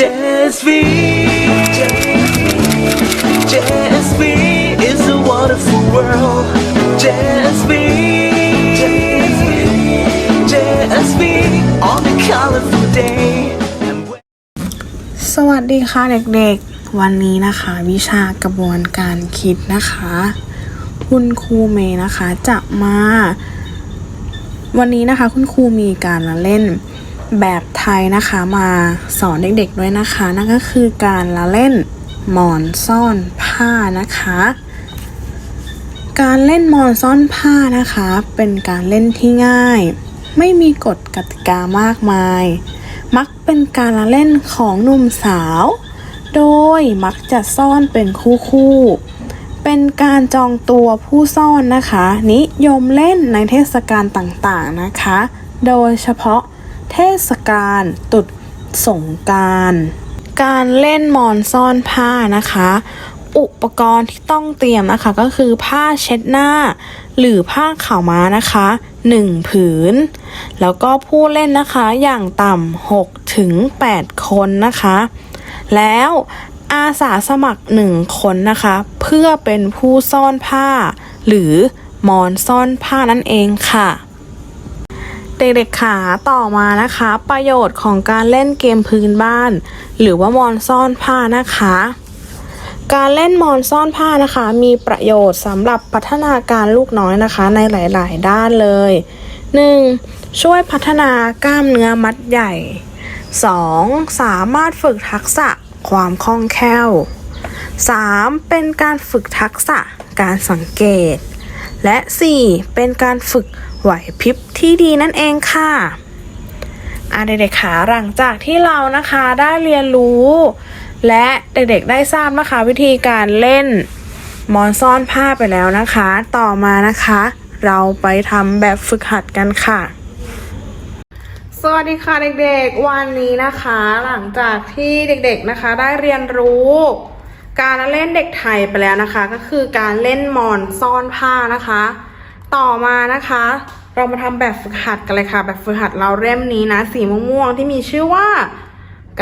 JSV JSV is a wonderful world JSV JSV on a colorful day สวัสดีค่ะเด็กๆ วันนี้นะคะวิชากระบวนการคิดนะคะ คุณครูเมย์นะคะจะมา วันนี้นะคะคุณครูมีการละเล่น แบบไทยนะคะมาสอนเด็กๆด้วยนะคะ นั่นก็คือการละเล่นหมอนซ่อนผ้านะคะ การเล่นหมอนซ่อนผ้านะคะ เป็นการเล่นที่ง่าย ไม่มีกฎกติกามากมาย มักเป็นการละเล่นของหนุ่มสาว โดยมักจะซ่อนเป็นคู่คู่ๆเป็นการจองตัวผู้ซ่อนนะคะ นิยมเล่นในเทศกาลต่างๆนะคะ โดยเฉพาะ เทศกาลตรุษสงการการเล่นมอนซ่อนผ้านะคะ อุปกรณ์ที่ต้องเตรียมนะคะก็คือผ้าเช็ดหน้า หรือผ้าขาวม้านะคะ 1 ผืน แล้วก็ผู้เล่นนะคะอย่างต่ำ6ถึง8คนนะคะ แล้วอาสาสมัคร 1 คนนะคะ เพื่อเป็นผู้ซ่อนผ้า หรือมอนซ่อนผ้านั่นเองค่ะ เด็กๆขาต่อมานะคะ ประโยชน์ของการเล่นเกมพื้นบ้าน หรือว่ามอนซ่อนผ้านะคะ การเล่นมอนซ่อนผ้านะคะ มีประโยชน์สำหรับพัฒนาการลูกน้อยนะคะในหลาย ๆ ด้านเลย 1. ช่วยพัฒนากล้ามเนื้อมัดใหญ่ 2. สามารถฝึกทักษะความคล่องแคล่ว 3. เป็นการฝึกทักษะการสังเกต และ 4. เป็นการฝึกไหวพริบที่ดีนั่นเองค่ะอะเด็กๆขาหลังจากที่เรานะคะได้เรียนรู้ และเด็กๆได้ทราบนะคะวิธีการเล่นมอนซ่อนผ้าไปแล้วนะคะ ต่อมานะคะ เราไปทำแบบฝึกหัดกันค่ะ สวัสดีค่ะเด็กๆ วันนี้นะคะ หลังจากที่เด็กๆนะคะได้เรียนรู้ การเล่นเด็กไทยไปแล้วนะคะ ก็คือการเล่นหมอนซ่อนผ้านะคะ ต่อมานะคะ เรามาทำแบบฝึกหัดกันเลยค่ะ แบบฝึกหัดเราเล่มนี้นะ สีม่วงๆที่มีชื่อว่า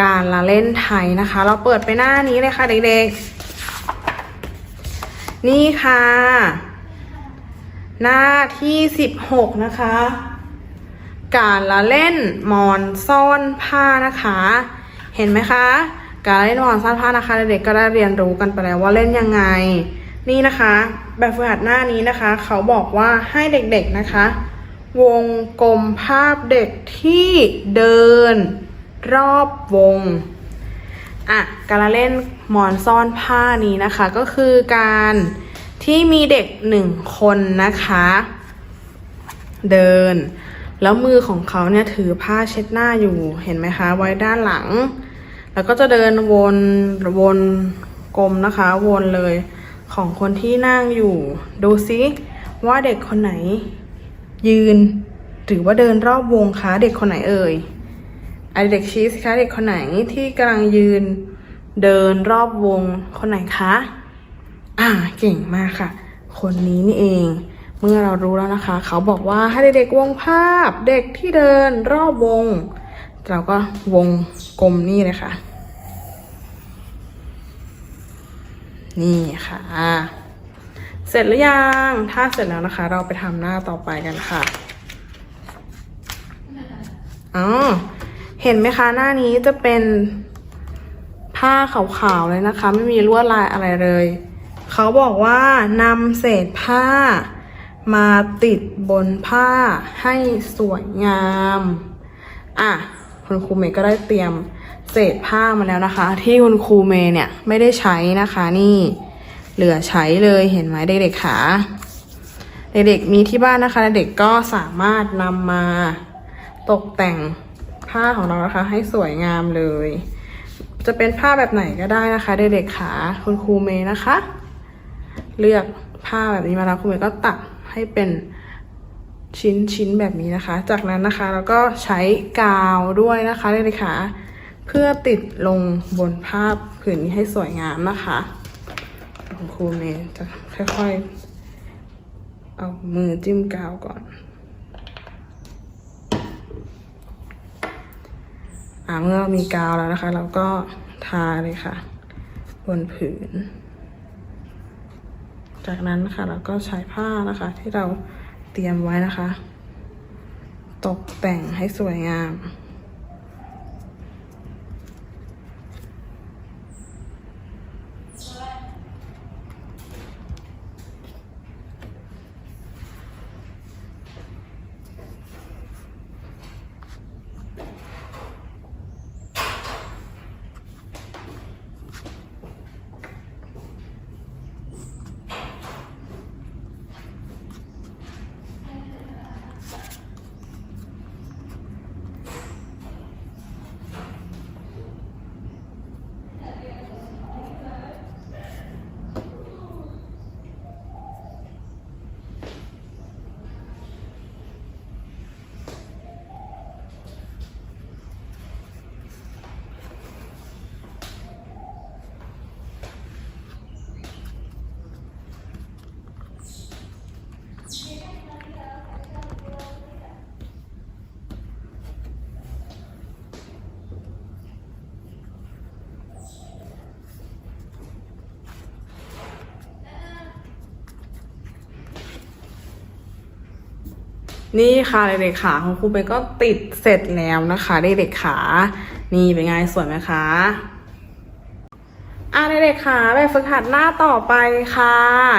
การละเล่นไทยนะคะ เราเปิดไปหน้านี้เลยค่ะเด็กๆ นี่ค่ะ หน้าที่16นะคะ การละเล่นหมอนซ่อนผ้านะคะ เห็นไหมคะ การเล่นหมอนซ่อนผ้านะคะเด็กๆก็ได้เรียนรู้กันไปแล้วว่าเล่นยังไง นี่นะคะ แบบฝึกหัดหน้านี้นะคะ เขาบอกว่าให้เด็กๆนะคะ วงกลมภาพเด็กที่เดินรอบวงอะการเล่นหมอนซ่อนผ้านี้นะคะ ก็คือการที่มีเด็กหนึ่งคนนะคะ เดิน แล้วมือของเขาเนี่ยถือผ้าเช็ดหน้าอยู่เห็นไหมคะ ไว้ด้านหลัง แล้วก็จะเดินวนวนกลมนะคะ วนเลยของคนที่นั่งอยู่ ดูซิว่าเด็กคนไหน ยืน หรือว่าเดินรอบวงคะเด็กคนไหนเอ่ยไอเด็กชี้สิคะเด็กคนไหนที่กำลังยืน เดินรอบวงคนไหนคะ อ่าเก่งมากค่ะ คนนี้นี่เองเมื่อเรารู้แล้วนะคะ เขาบอกว่าให้เด็กๆวงภาพเด็กที่เดินรอบวง เราก็วงกลมนี่เลยค่ะ นี่ค่ะ เสร็จหรือยัง ถ้าเสร็จแล้วนะคะ เราไปทำหน้าต่อไปกันค่ะอ๋อเห็นไหมคะหน้านี้จะเป็นผ้าขาวๆเลยนะคะ ไม่มีลวดลายอะไรเลย เขาบอกว่านำเศษผ้ามาติดบนผ้าให้สวยงาม อะคุณครูเมย์ก็ได้เตรียม เศษผ้ามาแล้วนะคะ ที่คุณครูเมย์เนี่ยไม่ได้ใช้นะคะนี่เหลือใช้เลยเห็นไหมเด็กๆขาเด็กๆมีที่บ้านนะคะเด็กก็สามารถนำมาตกแต่งผ้าของเรานะคะ ให้สวยงามเลย จะเป็นผ้าแบบไหนก็ได้นะคะเด็กๆขาคุณครูเมย์นะคะ เลือกผ้าแบบนี้มาแล้วคุณเมย์ก็ตัดให้เป็นชิ้นชิ้นแบบนี้นะคะ จากนั้นนะคะเราก็ใช้กาวด้วยนะคะเด็กๆขา เพื่อติดลงบนภาพผืนนี้ให้สวยงามนะคะคุณครูเมย์จะค่อยๆ เอามือจิ้มกาวก่อนอ่าเมื่อมีกาวแล้วนะคะ เราก็ทาเลยค่ะ บนผืน จากนั้นนะคะเราก็ใช้ผ้านะคะ ที่เราเตรียมไว้นะคะ ตกแต่งให้สวยงาม นี่ค่ะเด็กๆขาของครูเบนก็ติดเสร็จแล้วนะคะเด็กๆขานี่เป็นไงสวยไหมคะอะเด็กๆขาแบบฝึกหัดหน้าต่อไปค่ะ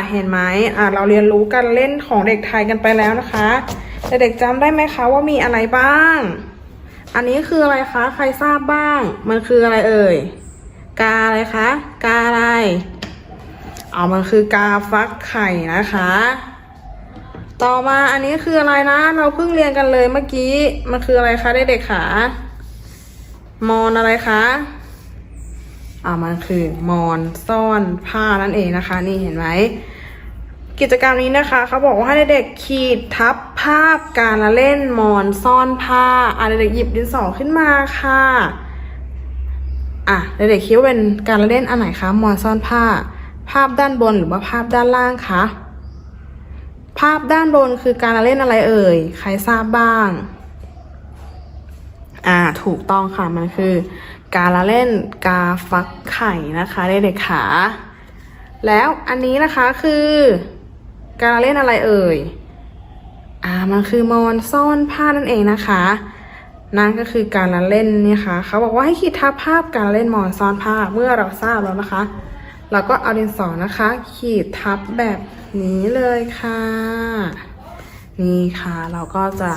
เห็นไหมอะเราเรียนรู้การเล่นของเด็กไทยกันไปแล้วนะคะเด็กๆจำได้ไหมคะว่ามีอะไรบ้าง อันนี้คืออะไรคะใครทราบบ้าง มันคืออะไรเอ่ยกาอะไรคะกาอะไรเอามันคือกาฟักไข่นะคะ ต่อมาอันนี้คืออะไรนะ เราเพิ่งเรียนกันเลยเมื่อกี้ มันคืออะไรคะเด็กๆขามอนอะไรคะอ่ามันคือมอนซ่อนผ้านั่นเองนะคะ นี่เห็นไหมกิจกรรมนี้นะคะเขาบอกว่าให้เด็กๆขีดทับภาพการละเล่นมอนซ่อนผ้าอะเด็กๆหยิบดินสอขึ้นมาค่ะอะเด็กๆคิดว่าเป็นการละเล่นอันไหนคะมอนซ่อนผ้า ภาพด้านบนหรือว่าภาพด้านล่างคะ ภาพด้านบนคือการเล่นอะไรเอ่ย ใครทราบบ้าง อ่า ถูกต้องค่ะ มันคือ การละเล่นกาฟักไข่นะคะเด็กๆขา แล้วอันนี้นะคะคือ การเล่นอะไรเอ่ย อ่า มันคือมอนซ่อนผ้านั่นเองนะคะ นั่นก็คือการละเล่นเนี่ยค่ะ เขาบอกว่าให้ขีดทับภาพการเล่นมอนซ่อนผ้าเมื่อเราทราบแล้วนะคะ เราก็เอาดินสอนะคะ ขีดทับแบบนี้เลยค่ะ นี่ค่ะ เราก็จะ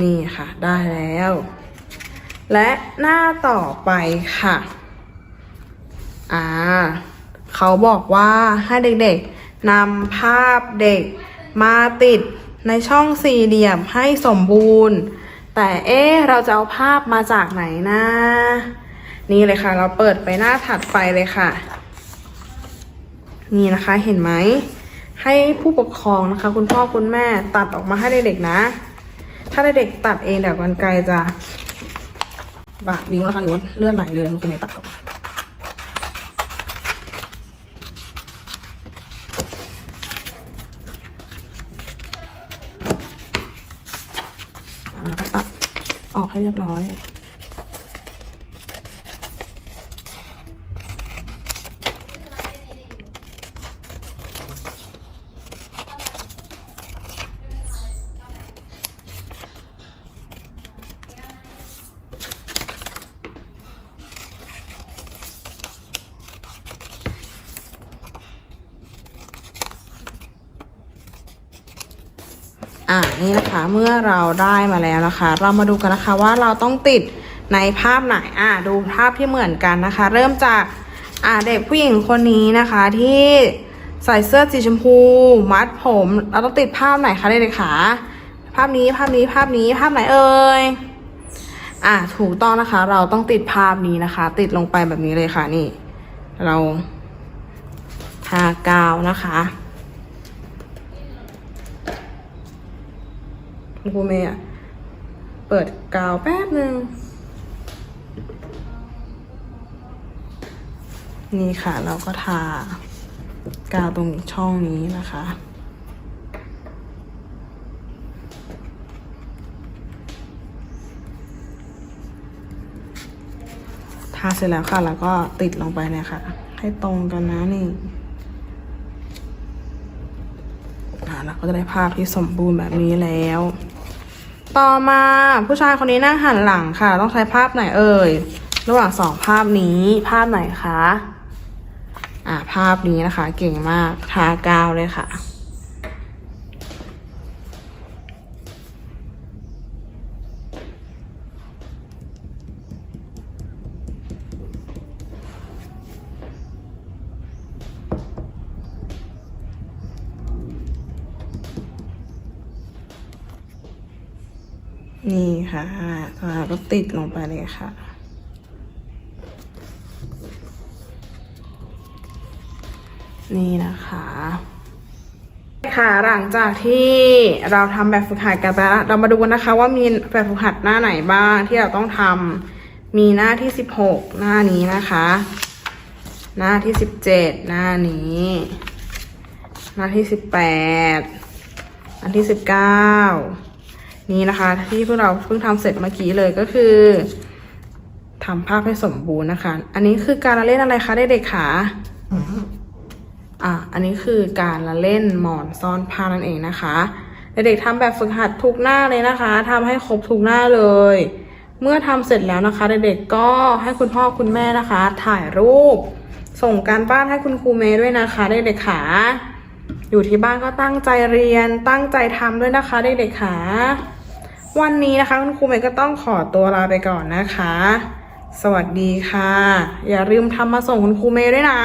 นี่ค่ะได้แล้ว และหน้าต่อไปค่ะอ่าเขาบอกว่าให้เด็กๆนำภาพเด็กมาติดในช่องสี่เหลี่ยมให้สมบูรณ์ แต่เอ๊เราจะเอาภาพมาจากไหนนะ นี่เลยค่ะ เราเปิดไปหน้าถัดไปเลยค่ะ นี่นะคะเห็นไหม ให้ผู้ปกครองนะคะ คุณพ่อคุณแม่ตัดออกมาให้เด็กๆนะ ถ้าเด็กๆตัดเองเดี๋ยวกันไกลจะบาดนิ้วนะคะหรือว่าเลือดไหลเลยคุณแม่ตัดออกออกให้เรียบร้อย อ่านี่นะคะเมื่อเราได้มาแล้วนะคะ เรามาดูกันนะคะว่าเราต้องติดในภาพไหนอ่าดูภาพที่เหมือนกันนะคะ เริ่มจากอ่าเด็กผู้หญิงคนนี้นะคะที่ใส่เสื้อสีชมพู มัดผม เราต้องติดภาพไหนคะเด็กๆคะภาพนี้ภาพนี้ภาพนี้ภาพไหนเอ่ยอ่าถูกต้องนะคะ เราต้องติดภาพนี้นะคะ ติดลงไปแบบนี้เลยค่ะนี่ เราทากาวนะคะ คุณครูเมย์อะเปิดกาวแป๊บหนึ่งนี่ค่ะ เราก็ทากาวตรงช่องนี้นะคะนาเสร็จแล้วค่ะ แล้วก็ติดลงไปเนี่ยค่ะ ให้ตรงกันนะนี่อ่าเราก็จะได้ภาพที่สมบูรณ์แบบนี้แล้ว ต่อมาผู้ชายคนนี้นั่งหันหลังค่ะ ต้องใช้ภาพไหนเอ่ย ระหว่างสองภาพนี้ภาพไหนคะ อ่าภาพนี้นะคะ เก่งมากทากาวเลยค่ะ นี่ ค่ะก็ติดลงไปเลยค่ะนี่นะคะ ค่ะ หลังจากที่เราทำแบบฝึกหัดกันไปแล้ว เรามาดูกันนะคะ ว่ามีแบบฝึกหัดหน้าไหนบ้างที่เราต้องทำ มีหน้าที่สิบหกหน้านี้นะคะ หน้าที่สิบเจ็ดหน้านี้ หน้าที่สิบแปดหน้าที่สิบเก้า นี่นะคะ ที่พวกเราเพิ่งทำเสร็จเมื่อกี้เลยก็คือทำภาพให้สมบูรณ์นะคะ อันนี้คือการละเล่นอะไรคะเด็กๆคะอะอันนี้คือการละเล่นหมอนซ่อนผ้านั่นเองนะคะ เด็กๆทำแบบฝึกหัดทุกหน้าเลยนะคะทำให้ครบทุกหน้าเลย เมื่อทำเสร็จแล้วนะคะ เด็กๆก็ให้คุณพ่อคุณแม่นะคะ ถ่ายรูป ส่งการบ้านให้คุณครูเมย์ด้วยนะคะ เด็กๆค่ะอยู่ที่บ้านก็ตั้งใจเรียนตั้งใจทำด้วยนะคะ เด็กๆค่ะ วันนี้นะคะคุณครูเมย์ก็ต้องขอตัวลาไปก่อนนะคะ สวัสดีค่ะ อย่าลืมทำมาส่งคุณครูเมย์ด้วยนะ